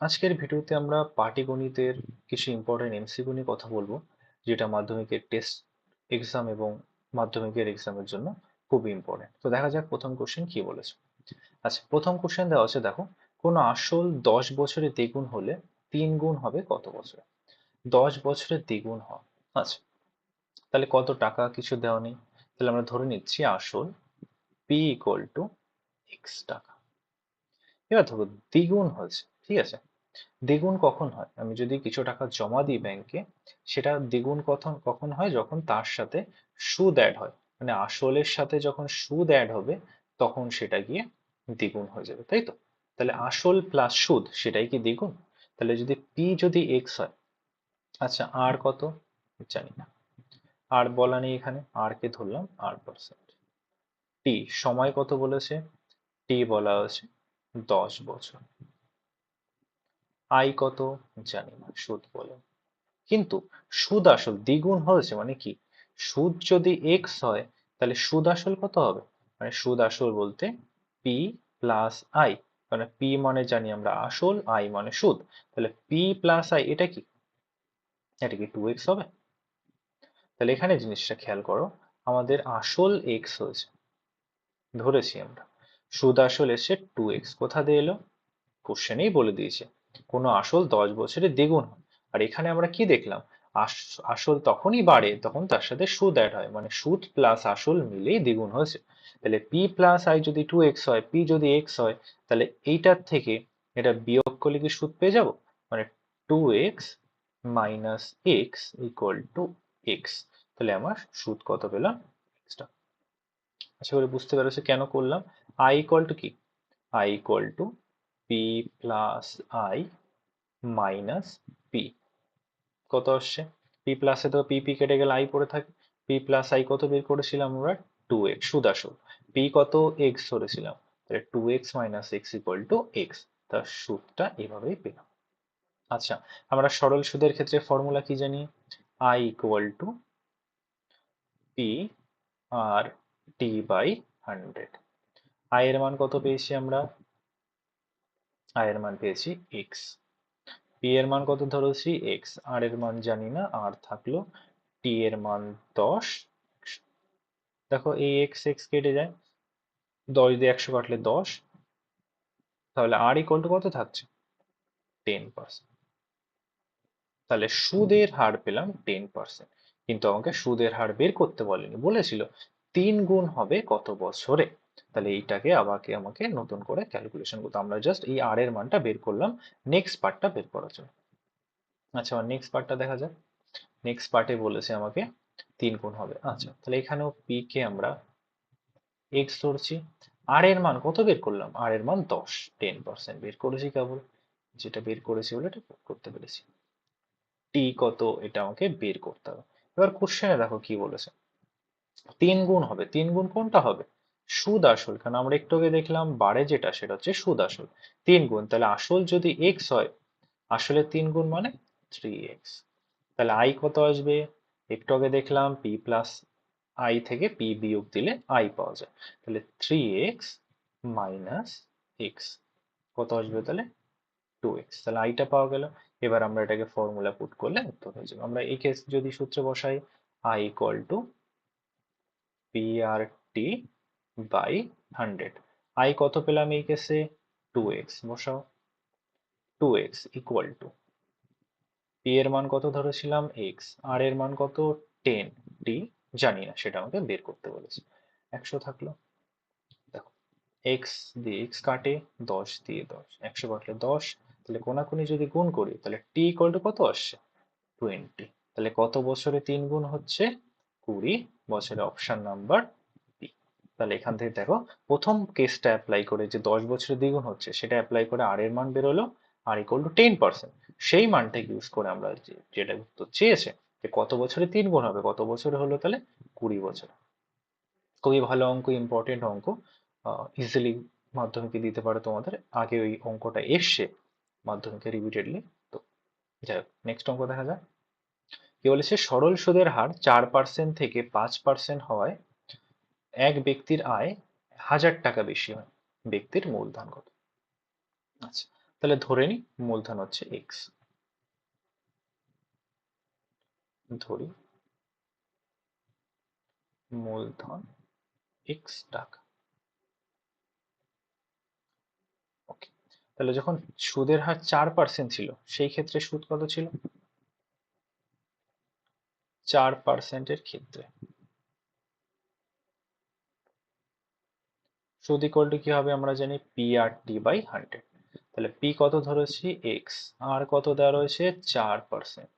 আজকের ভিডিওতে আমরা পাটিগণিতের কিছু ইম্পর্টেন্ট এমসিকিউ নিয়ে কথা বলব, যেটা মাধ্যমিকের টেস্ট এক্সাম এবং মাধ্যমিকের এক্সামের জন্য খুবই ইম্পর্টেন্ট তো দেখা যাক প্রথম কোশ্চেন কি বলেছে। আচ্ছা প্রথম কোশ্চেন দেওয়া আছে, দেখো, কোনো আসল দশ বছরে দ্বিগুণ হলে তিন গুণ হবে কত বছরে? দশ বছরের দ্বিগুণ হয়। আচ্ছা তাহলে কত টাকা কিছু দেওয়া নেই? তাহলে আমরা ধরে নিচ্ছি আসল পি ইকুয়াল টু এক্স টাকা। এবার ধরো দ্বিগুণ হয়েছে, ঠিক আছে? দ্বিগুণ কখন হয়? আমি যদি কিছু টাকা জমা দিই ব্যাংকে সেটা দ্বিগুণ কখন কখন হয়? যখন তার সাথে সুদ অ্যাড হয়। মানে আসলের সাথে যখন সুদ অ্যাড হবে, তখন সেটা গিয়ে দ্বিগুণ হয়ে যাবে, তাই তো? তাহলে আসল প্লাস সুদ, সেটাই কি দ্বিগুণ? তাহলে যদি পি যদি এক্স হয় আচ্ছা আর কত? জানি না। আর বলা নেই এখানে আর কে ধরলাম আর পার্সেন্ট টি সময় কত বলেছে? টি বলা আছে দশ বছর। আয় কত? জানি না, সুদ বলে। কিন্তু সুদ আসল দ্বিগুণ হয়েছে মানে কি? সুদ যদি এক্স হয়, তাহলে সুদ আসল কত হবে? মানে সুদ আসল বলতে পি প্লাস আই মানে পি মানে জানি আমরা আসল আই মানে সুদ। তাহলে পি প্লাস আই এটা কি? এটা কি টু এক্স হবে? তাহলে এখানে জিনিসটা খেয়াল করো, আমাদের আসল এক্স হয়েছে। ধরেছি আমরা, সুদ আসল এসে টু এক্স কোথা দিয়ে এলো? কোশ্চেনেই বলে দিয়েছে। কোনো আসল দশ বছরে দ্বিগুণ হয়। আর এখানে আমরা কি দেখলাম? আস- আসল তখনই বাড়ে তখন তার সাথে সুদ অ্যাড হয়। মানে সুদ প্লাস আসল মিলেই দ্বিগুণ হয়েছে। তাহলে পি প্লাস আই যদি টু এক্স হয় পি যদি এক্স হয়, তাহলে এইটার থেকে এটা বিয়োগ করলে কি সুদ পেয়ে যাব? মানে two X minus X equal to X তাহলে আমার সুদ কত পেলাম? এক্সটা আশা করি বুঝতে পেরেছ কেন করলাম? আই ইকুয়াল টু কি? I equal to P plus I minus P কত আসছে? পি প্লাসে তো পি পি কেটে গেলে আই পড়ে থাকে। পি প্লাস আই কত বের করেছিলাম আমরা? টু এক্স সুদ আসল পি কত? এক্স ধরেছিলাম। তাহলে two X minus X equal to X তার সুদটা এভাবেই পেলাম। আচ্ছা আমরা সরল সুদের ক্ষেত্রে ফর্মুলা কি জানি? I equal to P R T by hundred I এর মান কত পেয়েছি আমরা? আই এর মান পেয়েছি এক্স পি এর মান কত ধরেছি এক্স আর এর মান জানি না আর থাকল টি এর মান দশ। দেখো এই এক্স এক্স কেটে যায়। দশ দিয়ে একশো কাটলে দশ। তাহলে আর ইকুয়াল টু কত থাকছে? টেন পার্সেন্ট তাহলে সুদের হার পেলাম টেন পার্সেন্ট কিন্তু আমাকে সুদের হার বের করতে বলেনি। বলেছিল তিন গুণ হবে কত বছরে? তাহলে এইটাকে আবারকে আমাকে নতুন করে ক্যালকুলেশন করতে আমরা জাস্ট এই আর এর মানটা বের করলাম নেক্সট পার্টটা বের করার জন্য। আচ্ছা নেক্সট পার্টটা দেখা যাক। নেক্সট পার্টে বলেছে আমাকে তিন গুণ হবে। আচ্ছা তাহলে এখানেও পি কে আমরা এক্স ধরছি। আর এর মান কত বের করলাম? আর এর মান দশ টেন পার্সেন্ট বের করেছি কেবল। যেটা বের করেছি বলে এটা করতে পেরেছি। টি কত? এটা আমাকে বের করতে হবে। এবার কোশ্চেনে দেখো কি বলেছে। তিন গুণ হবে। তিন গুণ কোনটা হবে? সুদ আসল কারণ আমরা একটু আগে দেখলাম বারে যেটা, সেটা হচ্ছে সুদ আসল তিন গুণ, তাহলে আসল যদি এক্স হয়, আসলে তিন গুণ মানে থ্রি এক্স তাহলে আই কত আসবে? একটু আগে দেখলাম পি প্লাস আই থেকে পি বিয়োগ দিলে আই পাওয়া যায়। তাহলে থ্রি এক্স মাইনাস এক্স কত আসবে তাহলে? টু এক্স তাহলে আইটা পাওয়া গেল। এবার আমরা এটাকে ফর্মুলা পুট করলে উত্তর হয়ে যাবে। আমরা এই কেস যদি সূত্রে বসাই I equal to P R T by hundred I কত পেলাম এই কেসে টু এক্স বসাও। Two X equal to P এর মান কত ধরেছিলাম? এক্স আর এর মান কত? টেন টি জানি না, সেটা আমাকে বের করতে বলেছে। একশো থাকল। দেখো এক্স দিয়ে এক্স কাটে, দশ দিয়ে দশ। একশো কাটলে দশ, তাহলে কোনাকুনি যদি গুণ করি, তাহলে টি ইকুয়াল টু কত আসছে? টোয়েন্টি তাহলে কত বছরে তিন গুণ হচ্ছে? কুড়ি। বছরে অপশন নাম্বার তাহলে এখান থেকে দেখো, প্রথম কেসটা অ্যাপ্লাই করে যে দশ বছরে দ্বিগুণ হচ্ছে, সেটা অ্যাপ্লাই করে আর এর মান বেরোলো R equal to ten percent সেই মানটাকে ইউজ করে আমরা যেটা উত্তর চেয়েছে, যে কত বছরে তিন গুণ হবে, কত বছরে হলো তাহলে কুড়ি বছর। খুবই ভালো অঙ্ক ইম্পর্টেন্ট অঙ্ক। ইজিলি মাধ্যমিকে দিতে পারে তোমাদের। আগে ওই অঙ্কটা এসছে মাধ্যমিকে রিপিটেডলি তো যাই হোক নেক্সট অঙ্ক দেখা যাক। কি বলেছে? সরল সুদের হার চার পার্সেন্ট থেকে পাঁচ পার্সেন্ট হওয়ায় এক ব্যক্তির আয় হাজার টাকা বেশি হয়। ব্যক্তির মূলধন কত? আচ্ছা তাহলে ধরে নি মূলধন হচ্ছে এক্স ধরি মূলধন এক্স টাকা। ওকে তাহলে যখন সুদের হার চার পার্সেন্ট ছিল, সেই ক্ষেত্রে সুদ কত ছিল? চার পার্সেন্টের ক্ষেত্রে। সুদ ইকুয়াল টু কি হবে আমরা জানি P R T by hundred তাহলে পি কত ধরেছি এক্স আর কত দেওয়া রয়েছে? চার পার্সেন্ট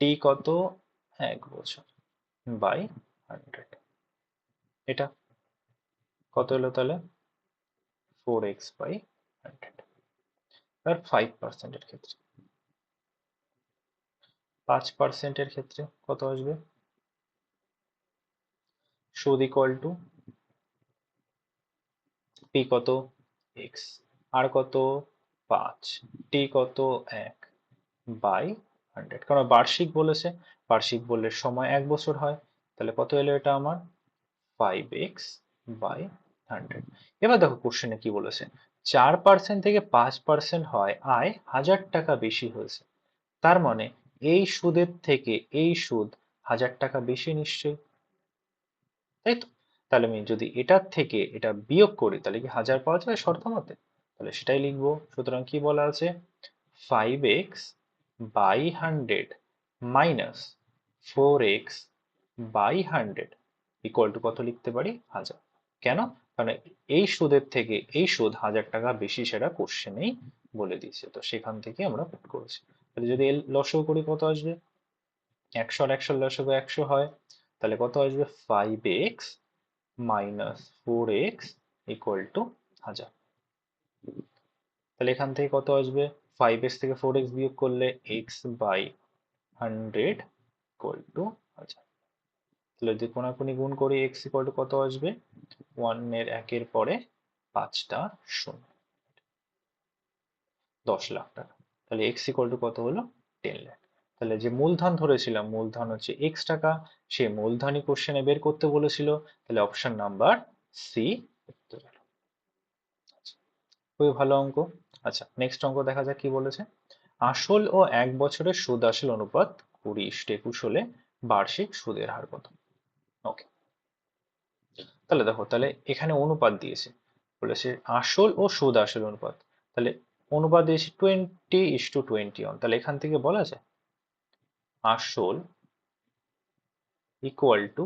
টি কত? এক বছর। বাই হান্ড্রেড এটা কত এলো তাহলে? ফোর এক্স বাই হান্ড্রেড আর ফাইভ পার্সেন্টের ক্ষেত্রে। পাঁচ পার্সেন্টের ক্ষেত্রে কত আসবে? সুদ ইকুয়াল টু পি কত? এক্স আর কত? পাঁচ। টি কত? এক। বাই হান্ড্রেড কারণ বার্ষিক বলেছে, বার্ষিক বললে সময় এক বছর হয়। তাহলে কত এলো এটা আমার? ফাইভ এক্স বাই হান্ড্রেড এবার দেখো কোশ্চেনে কি বলেছে? চার পার্সেন্ট থেকে পাঁচ পার্সেন্ট হয়, আয় হাজার টাকা বেশি হয়েছে। তার মানে এই সুদের থেকে এই সুদ হাজার টাকা বেশি নিশ্চয়ই। তাই তো? তাহলে আমি যদি এটার থেকে এটা বিয়োগ করি, তাহলে কি হাজার পাওয়া যাবে শর্ত মতে? তাহলে সেটাই লিখব। সুতরাং কি বলা আছে? Five X by hundred minus four X by hundred equal to কত লিখতে পারি? হাজার। কেন? কারণ এই সুদের থেকে এই সুদ হাজার টাকা বেশি সেটা কোশ্চেনেই বলে দিয়েছে। তো সেখান থেকে আমরা পুট করেছি। তাহলে যদি এল লসও করি, কত আসবে? একশো আর একশো লসগু একশো হয়। তাহলে কত আসবে? Five X minus four X equal to হাজার তাহলে এখান থেকে কত আসবে? ফাইভ এক্স থেকে ফোর এক্স বিয়োগ করলে X by hundred equal to হাজার তাহলে যদি কোনাকুনি গুণ করি এক্স ইকুয়াল টু কত আসবে? ওয়ানের একের পরে পাঁচটা শূন্য। দশ লাখ টাকা। তাহলে এক্স ইকুয়াল টু কত হলো? টেন লাখ। তাহলে যে মূলধন ধরেছিলাম মূলধন হচ্ছে এক্স টাকা সে মূলধনই কোশ্চেনে বের করতে বলেছিল তাহলে অপশন নাম্বার সি উত্তর আচ্ছা, খুবই ভালো অঙ্ক। আচ্ছা নেক্সট অঙ্ক দেখা যাক কি বলেছে। আসল ও এক বছরের সুদ আসল অনুপাত কুড়ি ইস্ট একুশ হলে বার্ষিক সুদের হার কত? ওকে তাহলে দেখো তাহলে এখানে অনুপাত দিয়েছে। বলেছে আসল ও সুদ আসল অনুপাত। তাহলে অনুপাত দিয়েছে twenty is to twenty one তাহলে এখান থেকে বলা যায় আসল ইকুয়াল টু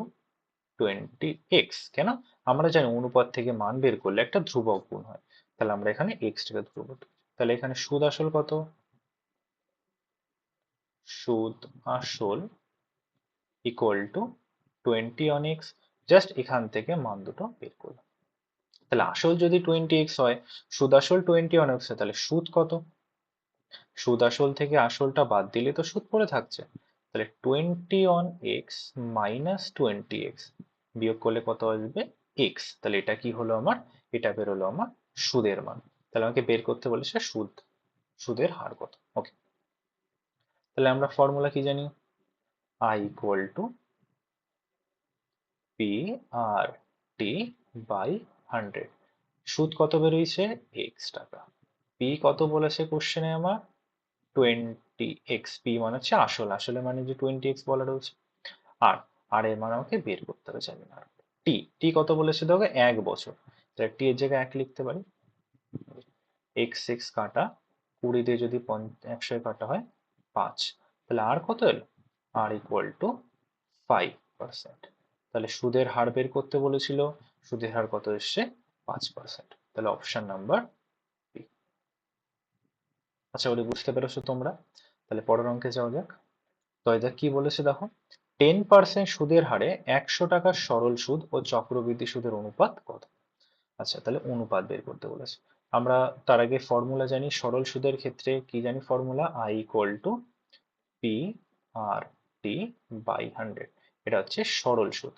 টোয়েন্টি এক্স কেন? আমরা জানি অনুপাত থেকে মান বের করলে একটা ধ্রুবক গুণ হয়। তাহলে আমরা এখানে এক্স টাকে ধ্রুবক তাহলে এখানে সুদ আসল কত? সুদ আসল equal to twenty on X just এখান থেকে মান দুটো বের করলাম। তাহলে আসল যদি টোয়েন্টি এক্স হয়, সুদ আসল টোয়েন্টি অন এক্স হয়, তাহলে সুদ কত? সুদ আসল থেকে আসলটা বাদ দিলে তো সুদ পড়ে থাকছে। তাহলে twenty on X minus twenty X বিয়োগ করলে কত আসবে? এক্স তাহলে এটা কি হলো আমার? এটা বেরোলো আমার সুদের মান। তাহলে আমাকে বের করতে বলেছে সুদ। সুদের হার কত? ওকে তাহলে আমরা ফর্মুলা কি জানি? I equal to P R T by hundred সুদ কত বেরোইছে এক্স টাকা। পি কত বলেছে কোশ্চেনে আমার? টোয়েন্টি এক্স পি মানে হচ্ছে আসল। আসলে মানে যে টোয়েন্টি এক্স বলা রয়েছে। আর আর এর মানে আমাকে বের করতে হবে, জানি না। টি টি কত বলেছে দেখো? এক বছর। তাহলে টি এর জায়গায় এক লিখতে পারি। এক্স এক্স কাটা, কুড়ি দিয়ে যদি একশো কাটা হয়, পাঁচ। তাহলে আর কত এলো? R equal to five percent তাহলে সুদের হার বের করতে বলেছিল। সুদের হার কত এসছে? পাঁচ পার্সেন্ট তাহলে অপশন নাম্বার আচ্ছা বলে বুঝতে পেরেছ তোমরা? তাহলে পরের অঙ্কে যাওয়া যাক। তো এটা কি বলেছে দেখো? টেন পার্সেন্ট সুদের হারে একশো টাকার সরল সুদ ও চক্রবৃদ্ধি সুদের অনুপাত কত? আচ্ছা তাহলে অনুপাত বের করতে বলেছে। আমরা তার আগে ফর্মুলা জানি, সরল সুদের ক্ষেত্রে কি জানি formula? I equal to P R T by hundred এটা হচ্ছে সরল সুদ।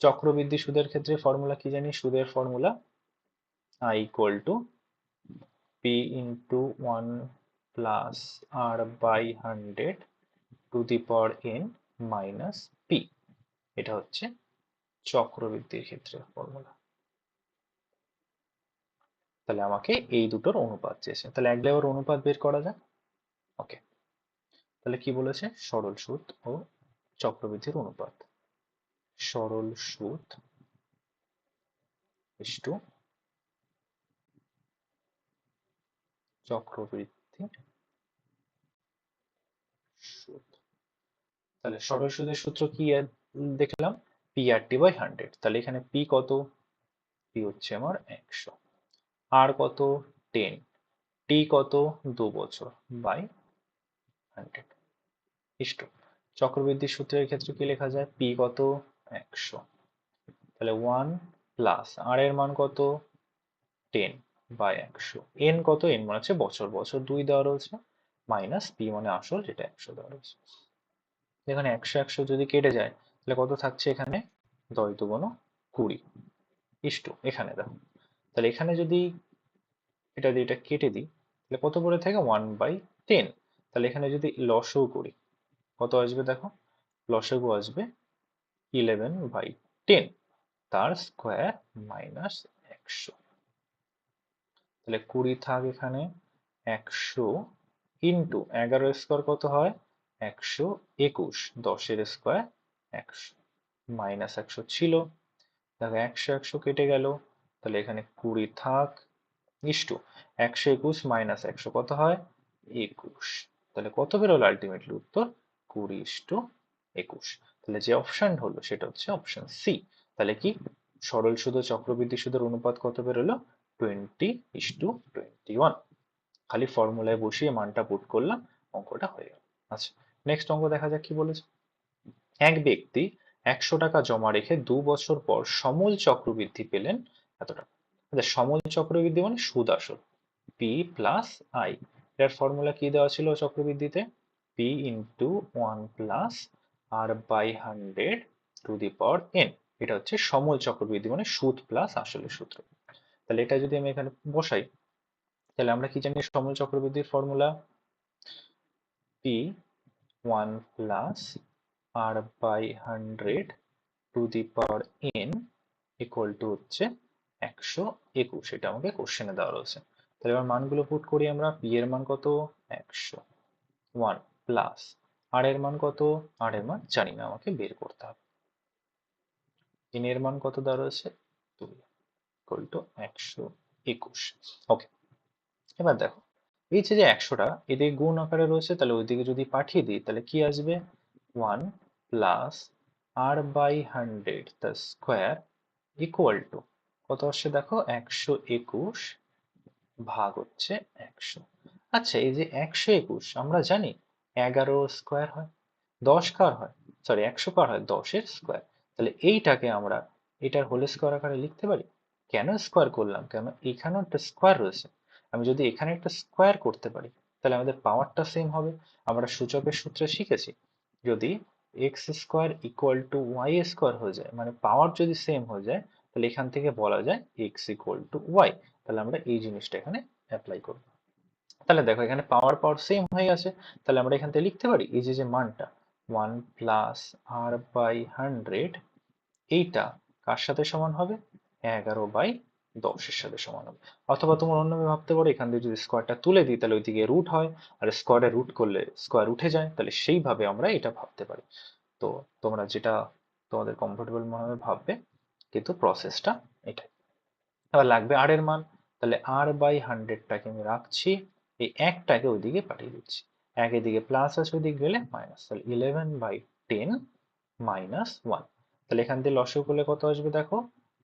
চক্রবৃদ্ধি সুদের ক্ষেত্রে ফর্মুলা কি জানি? সুদের formula I equal to P into one plus R by hundred to the power N minus P এটা হচ্ছে চক্রবৃদ্ধির ক্ষেত্রে ফর্মুলা তাহলে আমাকে এই দুটোর অনুপাত চেয়েছে। তাহলে এক এবার অনুপাত বের করা যাক। ওকে তাহলে কি বলেছে? সরল সুদ ও চক্রবৃদ্ধির অনুপাত। সরল সুদ ইস্টু চক্রবৃদ্ধি। সুদ। তাহলে সরল সুদের সূত্র কি দেখলাম? P R T by hundred তাহলে এখানে পি কত? পি হচ্ছে আমার একশো। আর কত? টেন টি কত? দু বছর বাই হান্ড্রেড ইষ্ট চক্রবৃদ্ধি সূত্রের ক্ষেত্রে কি লেখা যায়? পি কত? একশো। তাহলে ওয়ান প্লাস আর এর মান কত? টেন বাই একশো। এন কত? এন মানে হচ্ছে বছর। বছর দুই দেওয়া রয়েছে। মাইনাস পি মানে আসল, যেটা একশো দেওয়া রয়েছে। এখানে একশো একশো যদি কেটে যায়, তাহলে কত থাকছে এখানে? দশ দুগুণ কুড়ি। ইষ্টু এখানে দেখো। তাহলে এখানে যদি এটা দিয়ে এটা কেটে দিই, তাহলে কত পড়ে থাকে? ওয়ান বাই টেন তাহলে এখানে যদি লসও করি, কত আসবে দেখো? লসগু আসবে ইলেভেন বাই টেন তার স্কোয়ার মাইনাস একশো। তাহলে কুড়ি থাক এখানে একশো ইন্টু এগারো স্কোয়ার কত হয়? একশো একুশ। দশের স্কোয়ার একশো। মাইনাস একশো ছিল। দেখো একশো একশো কেটে গেল। তাহলে এখানে কুড়ি থাক ইস্টু একশো একুশ মাইনাস একশো কত হয়? একুশ। তাহলে কত বেরোলো আলটিমেটলি উত্তর কুড়ি ইস্টু একুশ। তাহলে যে অপশন হলো সেটা হচ্ছে অপশন সি তাহলে কি? সরল সুদ চক্রবৃদ্ধি সুদের অনুপাত কত বেরোলো? টোয়েন্টি টোয়েন্টি ওয়ান খালি ফর্মুলায় বসিয়ে মানটা পুট করলাম, অঙ্কটা হয়ে গেল। আচ্ছা নেক্সট অঙ্ক দেখা যাক কি বলেছে। এক ব্যক্তি একশো টাকা জমা রেখে দু বছর পর সমল চক্রবৃদ্ধি পেলেন এত টাকা। আচ্ছা সমল চক্রবৃদ্ধি মানে সুদ আসল। পি প্লাস আই এর ফর্মুলা কি দেওয়া ছিল চক্রবৃদ্ধিতে? P into one plus r by hundred to the power n এটা হচ্ছে সমল চক্রবৃদ্ধি মানে সুদ প্লাস আসলের সূত্র। তাহলে এটা যদি আমি এখানে বসাই, তাহলে আমরা কি জানি সমল চক্রবৃদ্ধির formula P one plus r by hundred to the power n equal to হচ্ছে একশো একুশ। এটা আমাকে কোশ্চেনে দেওয়া রয়েছে। তাহলে এবার মানগুলো পুট করি আমরা। পি এর মান কত? একশো। ওয়ান প্লাস আর এর মান কত? আর এর মান জানি না, আমাকে বের করতে হবে। এন এর মান কত দেওয়া রয়েছে? দুই। ইকুয়াল টু একশো একুশ। ওকে এবার দেখো, এই যে একশোটা এদিকে গুণ আকারে রয়েছে, তাহলে ওইদিকে যদি পাঠিয়ে দিই, তাহলে কি আসবে? One plus r by hundred the square equal to কত আসছে দেখো? একশো একুশ ভাগ হচ্ছে একশো। আচ্ছা এই যে একশো একুশ, আমরা জানি এগারো স্কোয়ার হয়, দশ কার হয়? সরি একশো কার হয়? দশের স্কোয়ার তাহলে এইটাকে আমরা, এটার হোল স্কোয়ার আকারে লিখতে পারি? কেন স্কোয়ার করলাম? কেন? এখানেও একটা স্কোয়ার রয়েছে। আমি যদি এখানে একটা স্কোয়ার করতে পারি, তাহলে আমাদের পাওয়ারটা সেম হবে। আমরা সূচকের সূত্রে শিখেছি, যদি x square equal to y square হয়ে যায় মানে পাওয়ার যদি সেম হয়ে যায়, তাহলে এখান থেকে বলা যায় এক্স ইকুয়াল টু ওয়াই তাহলে আমরা এই জিনিসটা এখানে অ্যাপ্লাই করব। তাহলে দেখো এখানে পাওয়ার পাওয়ার সেম হয়ে গেছে। তাহলে আমরা এখান থেকে লিখতে পারি, এই যে যে মানটা one plus r by hundred এইটা কার সাথে সমান হবে? এগারো বাই দশের সাথে সমান হবে। অথবা তোমরা অন্যভাবে ভাবতে পারো, এখান থেকে যদি স্কোয়ারটা তুলে দিই, তাহলে ওইদিকে রুট হয়। আর স্কোয়ারে রুট করলে স্কোয়ার উঠে যায়, তাহলে সেইভাবে আমরা এটা ভাবতে পারি। তো তোমরা যেটা তোমাদের কমফোর্টেবল মনে হবে ভাববে, কিন্তু প্রসেসটা এটাই। এবার লাগবে আর এর মান। তাহলে আর বাই হান্ড্রেডটাকে আমি রাখছি, এই একটাকে ওইদিকে পাঠিয়ে দিচ্ছি। এক এদিকে প্লাস আছে, ওইদিকে গেলে মাইনাস তাহলে eleven by ten minus one তাহলে এখান দিয়ে লসও করলে কত আসবে দেখো?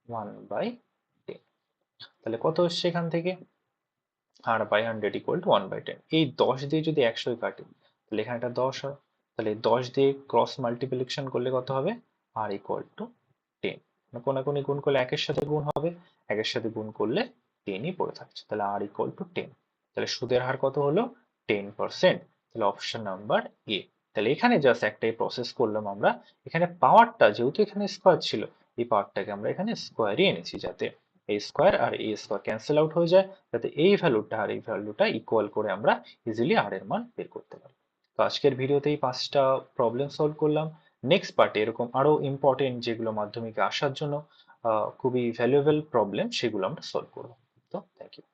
ওয়ান বাই টেন তাহলে কত হচ্ছে এখান থেকে? R by hundred equal to one by ten এই দশ দিয়ে যদি একশোই কাটি, তাহলে এখানে একটা দশ হয়। তাহলে দশ দিয়ে ক্রস মাল্টিপ্লিকেশন করলে কত হবে? আর ইকুয়াল টু টেন কোনাকুনি গুণ করলে একের সাথে গুণ হবে, একের সাথে গুণ করলে টেনই পড়ে থাকছে। তাহলে আর ইকুয়াল টু টেন তাহলে সুদের হার কত হলো? টেন পার্সেন্ট তাহলে অপশন নাম্বার এ তাহলে এখানে জাস্ট একটাই প্রসেস করলাম আমরা। এখানে পাওয়ারটা যেহেতু এখানে স্কোয়ার ছিল এই পার্টটাকে আমরা এখানে স্কোয়ারই এনেছি যাতে এই স্কোয়ার আর এই স্কোয়ার ক্যান্সেল আউট হয়ে যায়, যাতে এই ভ্যালুটা আর এই ভ্যালুটা ইকুয়াল করে আমরা ইজিলি আর এর মান বের করতে পারি। তো আজকের ভিডিওতে এই পাঁচটা প্রবলেম সলভ করলাম। নেক্সট পার্টে এরকম আরও ইম্পর্টেন্ট যেগুলো মাধ্যমিকে আসার জন্য খুবই ভ্যালুয়েবল প্রবলেম সেগুলো আমরা সলভ করব। তো থ্যাংক ইউ